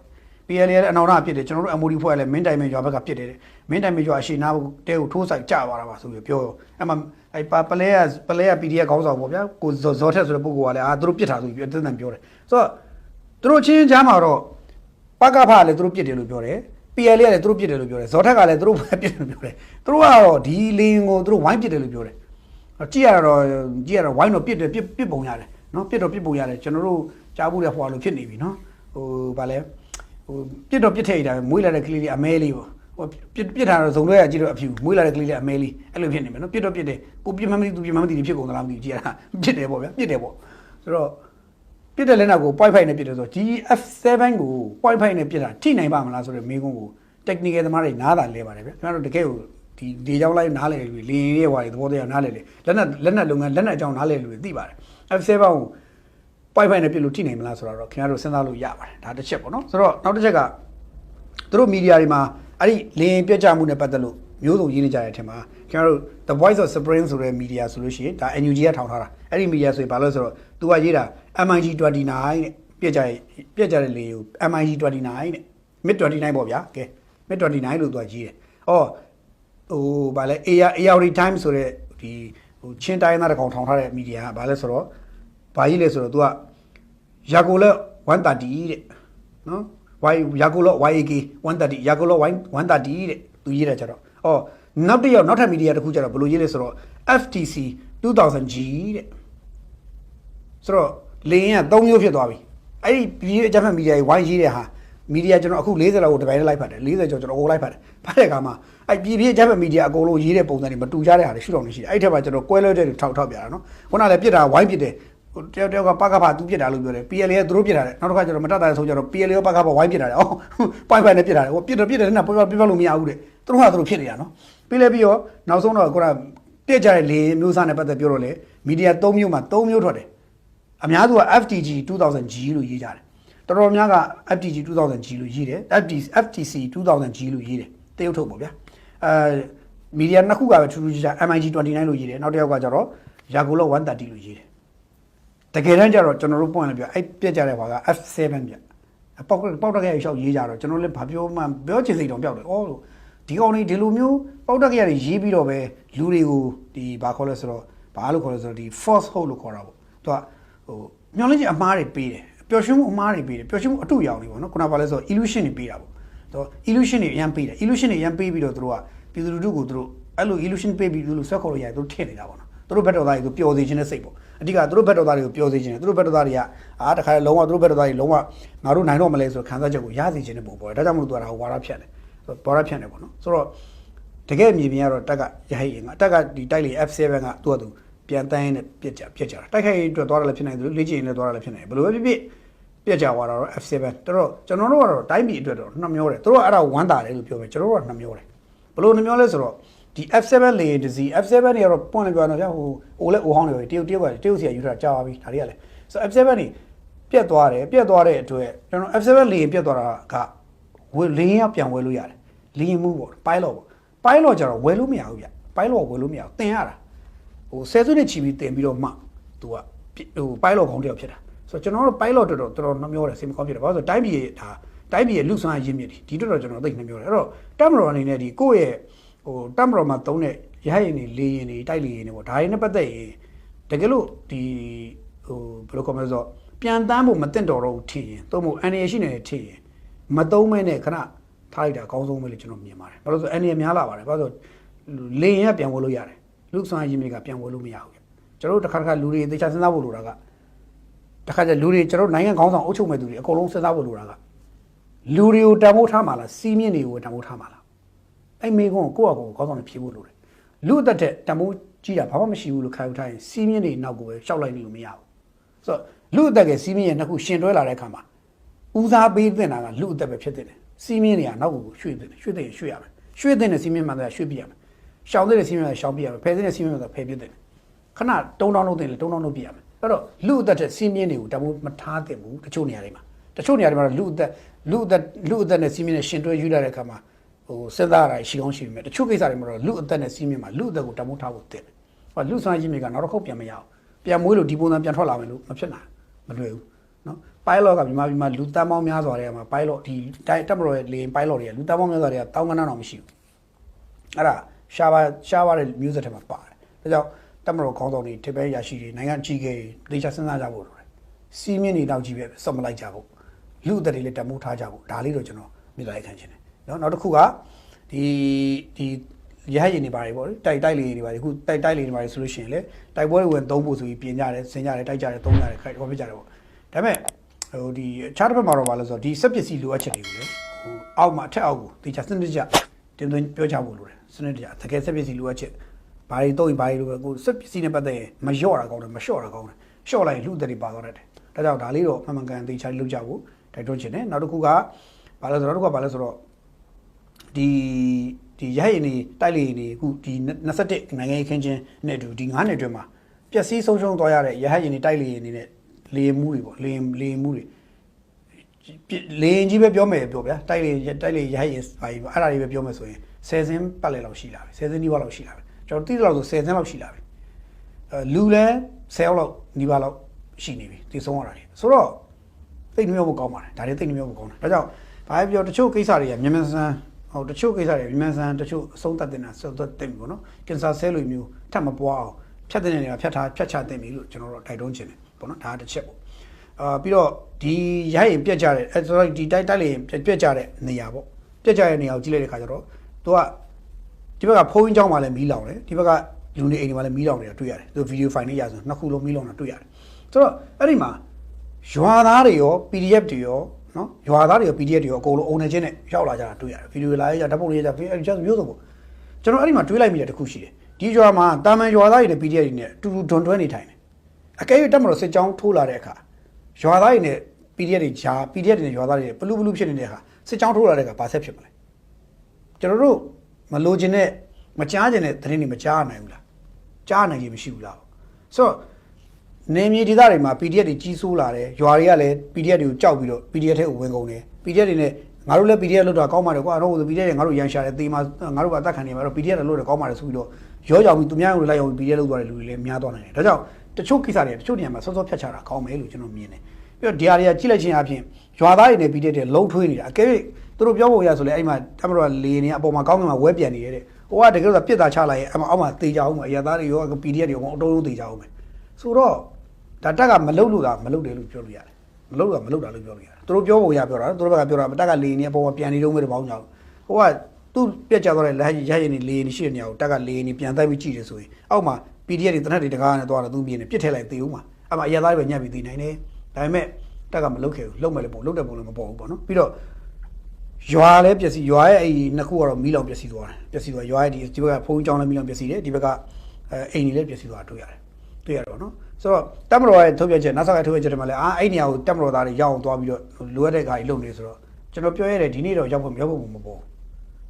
PLA ရဲ့အနောက်နာပစ်တယ်ကျွန်တော်တို့ MOD ဖွဲ့လည်းမင်းတိုင်မင်းရွာဘက်ကပစ်တယ်မင်းတိုင်မင်းရွာအရှိနာတဲကိုထိုးဆိုင်ကြသွားတာပါဆိုပြီးပြောအဲ့မှာအဲ့ပါပလဲကပလဲက PDF ခေါင်းဆောင်ပေါ့ဗျာကိုဇော်ထက်ဆိုတဲ့ပုဂ္ဂိုလ်ကလည်းအာသူတို့ပစ်တာဆိုပြီးအတန်းတန်ပြောတယ်ဆိုတော့သူတို့ချင်းချမ်းမှာတော့ပကဖလည်းသူတို့ပစ်တယ်လို့ပြောတယ် PLA ကလည်းသူတို့ပစ်တယ်လို့ပြောတယ်ဇော်ထက်ကလည်းသူတို့ပဲပစ်တယ်လို့ပြောတယ်သူတို့ကတော့ဒီလင်းကိုသူတို့ဝိုင်းပစ်တယ်လို့ပြောတယ်ကြည့်ရတော့ကြည့်ရတော့ဝိုင်းတော့ပစ်တယ်ပစ်ပစ်ပုံရတယ်နော်ပစ်တော့ပစ်ပုံရတယ်ကျွန်တော်တို့ကြားဖို့တဲ့ဟိုလိုဖြစ်နေပြီနော်ဟိုဗာလဲ ဟိုပြစ်တော့ပြစ်ထည့်ရတာမွေးလာတဲ့ကလေးလေးအမဲလေးပေါ့ဟိုပြစ်ပြစ်ထားတော့ဇုံလွဲရကြည့်တော့အဖြူမွေးလာတဲ့ကလေးလေးအမဲလေးအဲ့လိုဖြစ်နေမယ်နော်ပြစ်တော့ပြစ်တယ်ကိုပြစ်မှမသိသူပြစ်မှမသိဖြစ်ကုန်သလားမသိဘူးကြည့်ရတာပြစ်တယ်ပေါ့ဗျာပြစ်တယ်ပေါ့ဆိုတော့ပြစ်တဲ့လက်နောက်ကို point 5နဲ့ပြစ်တယ်ဆိုတော့ GF7 ကို point 5နဲ့ပြစ်တာထိနိုင်ပါမလားဆိုတဲ့မေးခွန်းကို technical သမားတွေနားတာလဲပါတယ်ဗျာကျွန်တော်တို့တကယ်ကိုဒီလေကြောင်းလိုက်နားလဲလူလင်းရဲဟွာတွေသဘောတရားနားလဲလေလက်နက်လက်နက်လုပ်ငန်းလက်နက်အကြောင်းနားလဲလူတွေသိပါတယ် F7 ကို point 5နဲ့ပြစ်လို့ထိနိုင်မလားဆိုတော့ခင်ဗျားတို့စဉ်းစားလို့ရပါတယ်ဒါတစ်ချက်ပေါ့နော်ဆိုတော့နောက်တစ်ချက်ကသူတို့မီဒီယာတွေမှာအဲ့ဒီလင်းပြက်ကြမှုနဲ့ပတ်သက်လို့မျိုးစုံရေးနေကြတဲ့အထင်မှာခင်ဗျားတို့ The Voice of Spring ဆိုတဲ့မီဒီယာဆိုလို့ရှိရင်ဒါ NUG ကထောင်ထားတာအဲ့ဒီမီဒီယာဆိုရင်ဘာလို့လဲဆိုတော့ तू ကရေးတာ MIG29 တဲ့ပြက်ကြရဲ့ပြက်ကြတဲ့လေကို MIG29 တဲ့ Mid 29ပေါ့ဗျာကဲ Mid 29လို့ तू ကရေးတယ်အော်ဟိုဗာလဲ AR ARD Time ဆိုတဲ့ဒီဟိုချင်းတိုင်းသားတစ်ကောင်ထောင်ထားတဲ့မီဒီယာကဘာလဲဆိုတော့ ဘာကြီးလဲဆိုတော့ तू ကရာကိုလက်130တဲ့နော် Y ယာကိုလော YAK 130ယာကိုလော130တဲ့သူရေးတာကြတော့အော်နောက်တစ်ယောက်နောက်ထပ်မီဒီယာတစ်ခုကြတော့ဘယ်လိုရေးလဲဆိုတော့ FTC 2000G တဲ့ဆိုတော့လင်းက3မျိုးဖြစ်သွားပြီအဲ့ဒီပြည်အကြမ်းဖက်မီဒီယာကြီး Y ရေးတဲ့ဟာမီဒီယာကျွန်တော်အခု40လောက်ကိုတစ်ပိုင်းလိုက်ဖတ်တယ်40ကျော်ကျွန်တော်အကုန်လိုက်ဖတ်တယ်ဖတ်တဲ့အခါမှာအဲ့ပြည်ပြည်အကြမ်းဖက်မီဒီယာအကုန်လုံးရေးတဲ့ပုံစံတွေမတူကြတဲ့ဟာတွေရှုထောင့်နေရှိတယ်အဲ့ဒီထက်မှာကျွန်တော်ကွဲလွဲတဲ့တွေထောက်ထောက်ပြတာနော်ခုနကလည်းပြစ်တာဝိုင်းပြစ်တယ် ဟိုတယောက်တယောက်ကပကဖာသူပြစ်တာလို့ပြောတယ် PL ကသူတို့ပြစ်တာတယ်နောက်တစ်ခါကျတော့မတတ်တာဆိုကြတော့ PL ရောပကဖာဝိုင်းပြစ်တာတယ်အော်ပိုင်ပိုင်နဲ့ပြစ်တာတယ်ဟိုပြစ်တော့ပြစ်တယ်နဲ့ပြပြပြလို့မရဘူးတဲ့သူတို့ကသူတို့ဖြစ်နေတာနော်ပြီးလဲပြီးတော့နောက်ဆုံးတော့ခုနပြစ်ကြတဲ့လေမျိုးစားနဲ့ပတ်သက်ပြောတော့လေမီဒီယာ3မျိုးမှာ3မျိုးထွက်တယ်အများစုက FTG 2000G လို့ရေးကြတယ်တော်တော်များက FTG 2000G လို့ရေးတယ် FTC FTC 2000G လို့ရေးတယ်တရုတ်ထုတ်ပေါ့ဗျာအဲမီဒီယာနှစ်ခုကပဲထူးထူးခြားခြား MIG 29လို့ရေးတယ်နောက်တစ်ယောက်ကကျတော့ Yagulo 130လို့ရေးတယ် တကယ်တမ်းကျတော့ကျွန်တော်တို့ပွင့်လိုက်ပြအဲ့ပြက်ကြတဲ့ဘာက F7 ဗျပေါက်ပေါက်တက်ခဲ့ရှောက်ရေးကြတော့ကျွန်တော်လည်းဘာပြောမှပြောချင်စိတ်တော့ပျောက်တယ်အော်လို့ဒီကောင်လေးဒီလိုမျိုးပေါက်တက်ခဲ့ရရေးပြီးတော့ပဲလူတွေကိုဒီဘာခေါ်လဲဆိုတော့ဘာလို့ခေါ်လဲဆိုတော့ဒီ force hold လို့ခေါ်တာပေါ့သူကဟိုမျောလင်းချင်းအမားတွေပေးတယ်ပျော်ရွှင်မှုအမားတွေပေးတယ်ပျော်ရွှင်မှုအတူရောင်တွေပေါ့နော်ခုနကဘာလဲဆိုတော့ illusion တွေပေးတာပေါ့တော့ illusion တွေအရင်ပေးတယ် illusion တွေအရင်ပေးပြီးတော့သူတို့ကပြည်သူလူထုကိုသူတို့အဲ့လို illusion ပေးပြီးသူတို့ဆွဲခေါ်လို့ရတယ်သူတို့ထည့်နေတာပေါ့နော်သူတို့ဘက်တော်သားတွေကိုပျော်စေခြင်းနဲ့စိတ်ပေါ့ အဓိကသူတို့ဘက်တော်သားတွေကိုပျော်စေခြင်းနဲ့သူတို့ဘက်တော်သားတွေကအာတခါလေလုံးဝသူတို့ဘက်တော်သားတွေလုံးဝငါတို့နိုင်တော့မလဲဆိုခံစားချက်ကိုရစေခြင်းနဲ့ပုံပေါ်တယ်ဒါကြောင့်မလို့သူကဒါဝါရဖြတ်တယ်ဝါရဖြတ်တယ်ပေါ့နော်ဆိုတော့တကယ်မြေပြင်ကတော့တက်ကရဟိရင်ကတက်ကဒီတိုက်လေ F7 ကသူ့အတူပြန်တန်းရင်းနဲ့ပြက်ကြပြက်ကြတာတိုက်ခိုက်ရေးအတွက်သွားရလည်းဖြစ်နိုင်တယ်လို့လေ့ကျင့်ရေးလည်းသွားရလည်းဖြစ်နိုင်တယ်ဘယ်လိုပဲဖြစ်ဖြစ်ပြက်ကြသွားတာတော့ F7 တော်တော့ကျွန်တော်တို့ကတော့တိုင်းပြည်အတွက်တော့နှမျောတယ်သူတို့ကအဲ့ဒါဝမ်းတာတယ်လို့ပြောမယ်ကျွန်တော်တို့ကနှမျောတယ်ဘယ်လိုနှမျောလဲဆိုတော့ ဒီ F7 လေယာဉ်တစ်စီး F7 တွေကတော့ပွင့်လည်းပြောတော့ဗျာဟိုအိုလဲအိုဟောင်းတွေပဲတရုတ်တရုတ်ကတရုတ်စီကယူထားကြာပါပြီဒါတွေကလည်းဆိုတော့ F7 တွေပြက်သွားတယ်ပြက်သွားတဲ့အတွက်ကျွန်တော် F7 လေယာဉ်ပြက်သွားတာကဝယ်လေယာဉ်ကပြန်ဝယ်လို့ရတယ်လေယာဉ်မှုပေါ့ pilot ပေါ့ pilot ကျတော့ဝယ်လို့မရဘူးဗျ pilot ဝယ်လို့မရဘူးတင်ရတာဟိုဆယ်စုနှစ်ချီပြီးတင်ပြီးတော့မှသူကဟို pilot ခေါင်းတယောက်ဖြစ်တာဆိုတော့ကျွန်တော်တို့ pilot တော်တော်တော်တော်နှမျောတယ်စိတ်မကောင်းဖြစ်တယ်ဘာလို့ဆိုတိုင်းပြည်ရဲ့ဒါတိုင်းပြည်ရဲ့လူစွမ်းရင်းမြစ်ဒီတော်တော်ကျွန်တော်သိနှမျောတယ်အဲ့တော့တက်မတော်အနေနဲ့ဒီကိုယ့်ရဲ့ ဟိုတက်မတော်မှာသုံးတဲ့ရဟရင်တွေလေရင်တွေတိုက်လေရင်တွေပေါ့ဒါတွေနဲ့ပတ်သက်ရင်တကယ်လို့ဒီဟိုဘယ်လိုကောမလဲဆိုတော့ပြန်တန်းဖို့မတင်တော်တော့ဘူးထင်ရင်သုံးဖို့အန်ရရှိနေတယ်ထင်ရင်မသုံးမဲနဲ့ခဏထားလိုက်တာအကောင်းဆုံးပဲလို့ကျွန်တော်မြင်ပါတယ်ဘာလို့ဆိုအန်ရများလာပါတယ်ဘာလို့ဆိုလေရင်ကပြန်ဝယ်လို့ရတယ်လူဆောင်ရင်းမြစ်ကပြန်ဝယ်လို့မရဘူးကျွန်တော်တို့တစ်ခါတစ်ခါလူတွေသေချာစဉ်းစားဖို့လိုတာကတစ်ခါကျလူတွေကျွန်တော်နိုင်ငံခေါင်းဆောင်အုပ်ချုပ်မဲ့သူတွေအကုန်လုံးစဉ်းစားဖို့လိုတာကလူတွေကိုတံမိုးထားမှာလားစီးမြင့်တွေကိုတံမိုးထားမှာလား အဲ့မိကုန်းကိုကိုယ့်အကူခေါင်းဆောင်တွေဖြေဖို့လိုတယ်လူအသက်တဲ့တံမိုးကြီးတာဘာမှမရှိဘူးလို့ခံယူထားရင်စီးမြင့်တွေနောက်ကိုပဲရှောက်လိုက်နေလို့မရဘူးဆိုတော့လူအသက်ကစီးမြင့်ရဲ့နှစ်ခုရှင်တွဲလာတဲ့အခါမှာဦးစားပေးတင်တာကလူအသက်ပဲဖြစ်တဲ့စီးမြင့်တွေကနောက်ကိုရွှေ့တယ်ရွှေ့တယ်ရွှေ့ရမယ်ရွှေ့တဲ့စီးမြင့်မှန်တယ်ရွှေ့ပြရမယ်ရှောင်းတဲ့စီမံရှောင်းပြရမယ်ဖယ်တဲ့စီမံဆိုဖယ်ပြတယ်ခဏတုံးတောင်းလုပ်တယ်လေတုံးတောင်းလုပ်ပြရမယ်အဲ့တော့လူအသက်တဲ့စီမင်းတွေကိုတမိုးမထားသင့်ဘူးတချို့နေရာတွေမှာတချို့နေရာတွေမှာလူအသက်လူအသက်လူအသက်နဲ့စီမင်းနဲ့ရှင်တွဲယူလာတဲ့အခါမှာ ဟိုစဉ်းစားရတာရှိကောင်းရှိပြီမဲ့တချို့ကိစ္စတွေမှာတော့လူအသက်နဲ့စီမင်းမှာလူအသက်ကိုတမိုးထားဖို့တင်တယ်ဟောလူစွမ်းရည်မြေကနောက်တော့ခုတ်ပြန်မရအောင်ပြန်မွေးလို့ဒီပုံစံပြန်ထွက်လာမယ်လို့မဖြစ်နိုင်မလွယ်ဘူးနော် pilot ကမြန်မာပြည်မှာလူတန်းပေါင်းများစွာတွေကမှာ pilot ဒီတက်မတော်ရဲ့လေရင် pilot တွေကလူတန်းပေါင်းများစွာတွေကတောင်းကနန်းတော့မရှိဘူးအဲ့ဒါရှားပါရှားပါတဲ့ music ထဲမှာပါတယ်ဒါကြောင့်တမတော်ခေါင်းဆောင်တွေထိပ်ပဲရရှိတွေနိုင်ငံအကြီးကြီးတွေတေချာစဉ်းစားကြဖို့လိုတယ်စီးမြင့်နေတော့ကြီးပဲစော့မလိုက်ကြဖို့လူအသက်တွေလည်းတမိုးထားကြဖို့ဒါလေးတော့ကျွန်တော်မြင်လိုက်ခံချင်တယ် နော်နောက်တစ်ခုကဒီဒီရဟရင်တွေပါတယ်ပေါ့တိုက်တိုက်လေတွေပါတယ်အခုတိုက်တိုက်လေတွေပါတယ်ဆိုလို့ရှိရင်လေတိုက်ပွဲတွေဝင်သုံးဖို့ဆိုပြီးပြင်ကြတယ်ဆင်ကြတယ်တိုက်ကြတယ်သုံးကြတယ်ခိုက်ဟောပြကြတယ်ပေါ့ဒါပေမဲ့ဟိုဒီအခြားတစ်ဖက်မှာတော့ပါလို့ဆိုတော့ဒီစက်ပစ္စည်းလိုအပ်ချက်တွေကိုလေဟိုအောက်မှာအထက်အောက်ကိုတေချာစနစ်တကျတင်သွင်းပြောချဖို့လိုတယ်စနစ်တကျတကယ်စက်ပစ္စည်းလိုအပ်ချက်ဘာတွေတုံးရင်ဘာတွေလိုပဲကိုစက်ပစ္စည်းနဲ့ပတ်သက်ရင်မလျော့တာကောင်းတယ်မလျော့တာကောင်းတယ်လျှော့လိုက်ရင်လူသက်တွေပါသွားတတ်တယ်ဒါကြောင့်ဒါလေးတော့မှန်မှန်ကန်တေချာလုပ်ကြဖို့တိုက်တွန်းချင်တယ်နောက်တစ်ခုကဘာလဲဆိုတော့နောက်တစ်ခုကဘာလဲဆိုတော့ ဒီဒီရဟရင်နေတိုက်လေနေအခုဒီ21နိုင်ငံရေးခင်းချင်းနဲ့အတူဒီ9နှစ်အတွင်းမှာပျက်စီးဆုံးရှုံးသွားရတဲ့ရဟရင်နေတိုက်လေနေနဲ့လေမှုတွေပေါ့လေလေမှုတွေလေရင်ကြီးပဲပြောမယ်ပြောဗျာတိုက်လေတိုက်လေရဟရင်ဘာကြီးပေါ့အဲ့ဒါတွေပဲပြောမယ်ဆိုရင်10စင်းပတ်လေလောက်ရှိလာပြီ10စင်းနီးပါးလောက်ရှိလာပြီကျွန်တော်တိတိလောက်ဆို10စင်းလောက်ရှိလာပြီအဲလူလဲ10ယောက်လောက်နီးပါးလောက်ရှိနေပြီဒီဆုံးရတာတွေဆိုတော့သိနှမျိုးမကောင်းပါတယ်ဒါတွေသိနှမျိုးမကောင်းတာဒါကြောင့်ဘာပဲပြောတချို့ကိစ္စတွေကမြန်မြန်ဆန် ဟိုတချို့ကိစ္စတွေမြန်မြန်ဆန်တချို့အဆုံးသတ်တင်တာဆုံးသတ်တင်ပြီပေါ့နော်ကင်ဆာဆဲလိုမျိုးထပ်မပွားအောင်ဖြတ်တဲ့နေရာဖြတ်ထားဖြတ်ချတင်ပြီလို့ကျွန်တော်တို့တိုက်တွန်းချင်တယ်ပေါ့နော်ဒါကတစ်ချက်ပေါ့အာပြီးတော့ဒီရိုက်ရင်ပြက်ကြတဲ့အဲ sorry ဒီတိုက်တိုက်လေရင်ပြက်ပြက်ကြတဲ့နေရာပေါ့ပြက်ကြတဲ့နေရာကိုကြည့်လိုက်တဲ့ခါကျတော့သူကဒီဘက်ကဖုန်းကြောင်းမှာလည်းမီးလောင်တယ်ဒီဘက်ကလူနေအိမ်တွေမှာလည်းမီးလောင်နေတာတွေ့ရတယ်သူဗီဒီယိုဖိုင်လေးရဆိုနှစ်ခုလုံးမီးလောင်တာတွေ့ရတယ်ဆိုတော့အဲ့ဒီမှာရွာသားတွေရော PDF တွေရော နော်ရွာသားတွေရော PDF တွေရောအကုန်လုံးအုံနေချင်းနဲ့ရောက်လာကြတာတွေ့ရတယ်ဗီဒီယိုလာရကြဓာတ်ပုံလေးရကြအဲ့ဒီကျမျိုးစုံပေါ့ကျွန်တော်အဲ့ဒီမှာတွေးလိုက်မိတဲ့တစ်ခုရှိတယ်ဒီရွာမှာတာမန်ရွာသားတွေနဲ့ PDF တွေနဲ့အတူတူဒွန်တွဲနေထိုင်တယ်အကယ်၍တက်မလို့စစ်ကြောင်းထိုးလာတဲ့အခါရွာသားတွေနဲ့ PDF တွေဂျာ PDF တွေနဲ့ရွာသားတွေဘလူးဘလူးဖြစ်နေတဲ့အခါစစ်ကြောင်းထိုးလာတဲ့အခါဘာဆက်ဖြစ်မလဲကျွန်တော်တို့မလိုချင်တဲ့မကြားချင်တဲ့သတင်းတွေမကြားနိုင်ဘူးလားကြားနိုင်ခြင်းမရှိဘူးလားဆိုတော့ နေမြေဒေသတွေမှာ PDF တွေကြီးစိုးလာတယ်ရွာတွေကလည်း PDF တွေကိုကြောက်ပြီးတော့ PDF ထဲကိုဝင်ကုန်တယ် PDF တွေနဲ့ငါတို့လည်း PDF လောက်တာကောင်းပါတယ်ကွာတော့ PDF တွေငါတို့ရန်ရှာတယ်တေးမှာငါတို့ကအသက်ခံနေမှာတော့ PDF တွေလို့တယ်ကောင်းပါတယ်ဆိုပြီးတော့ရောကြောင်ပြီးသူများကိုလိုက်အောင် PDF လောက်သွားတဲ့လူတွေလည်းများသွားနိုင်တယ်ဒါကြောင့်တချို့ကိစ္စတွေတချို့နေရာမှာစောစောဖြတ်ချတာကောင်းမယ်လို့ကျွန်တော်မြင်တယ်ပြီးတော့ဒီဟာတွေကကြည့်လိုက်ခြင်းအပြင်ရွာသားတွေနဲ့ PDF တွေလုံးထွေးနေတာအကယ်၍သူတို့ပြောဖို့ရဆိုလဲအဲ့မှာတမတော်လေနေအပေါ်မှာကောင်းကင်မှာဝဲပြန်နေရတဲ့ဟိုကတကယ်လို့ပြစ်တာချလိုက်ရင်အမအောက်မှာတေးကြအောင်မှာအရသားတွေရော PDF တွေရောအတော်လုံးတေးကြအောင်မယ်ဆိုတော့ ဒါတက်ကမလုတ်လို့တာမလုတ်တယ်လို့ပြောလို့ရတယ်မလုတ်တာမလုတ်တာလို့ပြောလို့ရတယ်သူတို့ပြောဖို့ရပြောတာသူတို့ဘက်ကပြောတာတက်ကလေနေအပေါ်မှာပြန်နေတော့မဲ့တပေါင်းကြောင်ဟိုကသူ့ပြက်ကြသွားတဲ့လက်ရရနေလေနေရှိတဲ့နေရာကိုတက်ကလေနေပြန်တိုက်ပြီးကြည့်တယ်ဆိုရင်အောက်မှာ PDF တွေတနက်တွေတကားနဲ့သွားတော့သူမြင်နေပြစ်ထည့်လိုက်သေးဦးမှာအဲ့မှာအရသားတွေပဲညက်ပြီးသိနိုင်တယ်ဒါပေမဲ့တက်ကမလုတ်ခဲ့ဘူးလုတ်မယ်လည်းပုံလုတ်တဲ့ပုံလည်းမပေါ်ဘူးပေါ့နော်ပြီးတော့ရွာလည်းပျက်စီးရွာရဲ့အဲ့ဒီနှစ်ခုကတော့မီးလောင်ပျက်စီးသွားတယ်ပျက်စီးသွားရွာရဲ့ဒီဒီဘက်ကဖုန်းကြောင်းလည်းမီးလောင်ပျက်စီးတယ်ဒီဘက်ကအဲအိမ်ကြီးလည်းပျက်စီးသွားတွေ့ရတယ်တွေ့ရတော့နော် ဆိုတော့တက်မတော်ရဲ့ထုတ်ပြချက်နောက်ဆောက်ကထုတ်ပြချက်တွေမှာလည်းအာအဲ့နေရာကိုတက်မတော်သားတွေရောက်အောင်သွားပြီးတော့လိုအပ်တဲ့ခါကြီးလုပ်နေဆိုတော့ကျွန်တော်ပြောရတဲ့ဒီနေ့တော့ရောက်ဖို့ရောက်ဖို့မပေါ်ဘူး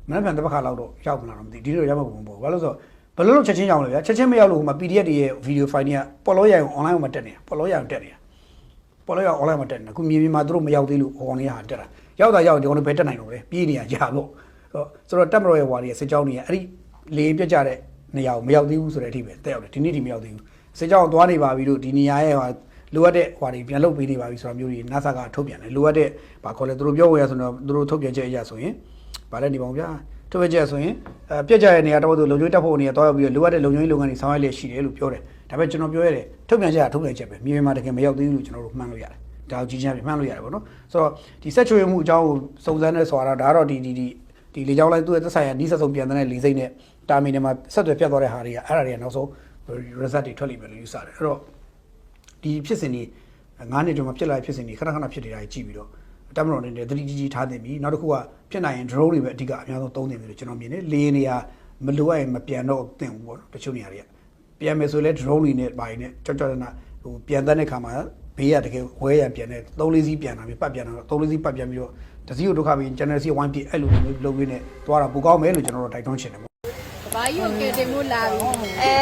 မနေ့ပြန်တစ်ပတ်ခါလောက်တော့ရောက်မလာတော့မသိဒီနေ့တော့ရောက်ဖို့မပေါ်ဘူးဘာလို့ဆိုတော့ဘယ်လိုလုပ်ချက်ချင်းရောက်လဲဗျာချက်ချင်းမရောက်လို့ဟိုမှာ PDF တွေရဲ့ဗီဒီယိုဖိုင်တွေကပေါ်လို့ရအောင် online မှာတက်နေတာပေါ်လို့ရအောင်တက်နေတာပေါ်လို့ရ online မှာတက်နေအခုမြေပြင်မှာသူတို့မရောက်သေးလို့ဟောနေရတက်တာရောက်တာရောက်ဒီကောင်တွေဘယ်တက်နိုင်တော့လဲပြေးနေရကြာလို့ဆိုတော့တက်မတော်ရဲ့ဝါရီရဲ့စစ်ကြောင်းတွေအဲ့ဒီလေပြက်ကြတဲ့နေရာကိုမရောက်သေးဘူးဆိုတဲ့အထိပဲတက်ရောက်တယ်ဒီနေ့ဒီမရောက်သေးဘူး စစ်ကြောင်းသွားနေပါပြီလို့ဒီနေရာရဲ့ဟာလိုအပ်တဲ့ဟွာတွေပြန်လုပ်ပေးနေပါပြီဆိုတာမျိုးတွေ NASA ကထုတ်ပြန်တယ်လိုအပ်တဲ့ဘာခေါ်လဲသူတို့ပြောဝယ်ရဆိုတော့သူတို့ထုတ်ပြန်ချက်အရဆိုရင်ဗာလဲနေပါဦးဗျာထုတ်ပြန်ချက်ဆိုရင်အဲပြက်ကြတဲ့နေရာတော့သူလုံခြုံရေးတပ်ဖို့နေရာတော့ရောက်ပြီးလိုအပ်တဲ့လုံခြုံရေးလုပ်ငန်းတွေဆောင်ရွက်လျက်ရှိတယ်လို့ပြောတယ်ဒါပေမဲ့ကျွန်တော်ပြောရတဲ့ထုတ်ပြန်ချက်ကထုတ်ပြန်ချက်ပဲမြေပြင်မှာတကယ်မရောက်သေးဘူးလို့ကျွန်တော်တို့မှန်းလို့ရတယ်ဒါကိုကြီးချမ်းပြမှန်းလို့ရတယ်ပေါ့နော်ဆိုတော့ဒီဆက်ချွေမှုအကြောင်းကိုစုံစမ်းနေဆိုတာဒါကတော့ဒီဒီဒီဒီလေကြောင်းလိုက်သူ့ရဲ့သက်ဆိုင်ရာနီးစပ်ဆုံးပြန်တဲ့လေစိမ့်နဲ့တာမီနယ်မှာဆက်သွယ်ပြတ်သွားတဲ့ဟာတွေကအဲ့ဒါတွေကနောက်ဆုံး result တွေထွက်လိမ့်မယ်လို့ယူဆတယ်အဲ့တော့ဒီဖြစ်စဉ်တွေငါးနှစ်ကျော်မှာဖြစ်လာတဲ့ဖြစ်စဉ်တွေခဏခဏဖြစ်နေတာကြီးကြည့်ပြီးတော့တမတော်နေတယ်သတိကြီးကြီးထားသင့်ပြီနောက်တစ်ခုကဖြစ်နိုင်ရင် drone တွေပဲအဓိကအများဆုံးသုံးသင့်ပြီလို့ကျွန်တော်မြင်တယ်လေနေရမလိုအပ်ရင်မပြန်တော့သင့်ဘူးပေါ့နော်တချို့နေရာတွေကပြန်မယ်ဆိုလဲ drone တွေနဲ့ဘာတွေနဲ့ကြောက်ကြောက်နေတာဟိုပြန်တဲ့ခါမှာဘေးကတကယ်ဝဲရံပြန်တဲ့သုံးလေးစီးပြန်လာပြီးပတ်ပြန်လာတော့သုံးလေးစီးပတ်ပြန်ပြီးတော့တစည်းကိုဒုက္ခပြီး channel စီဝိုင်းပြအဲ့လိုမျိုးလုပ်ပြီးနေသွားတာပိုကောင်းမယ်လို့ကျွန်တော်တို့တိုက်တွန်းချင်တယ်ပေါ့
ဘာကြီးကိုကဲတင်မှုလာပြီအဲ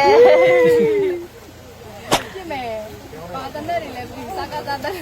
ဖြစ်မယ်ပါတနဲ့တွေလည်းပြီးစကားသားတဲ့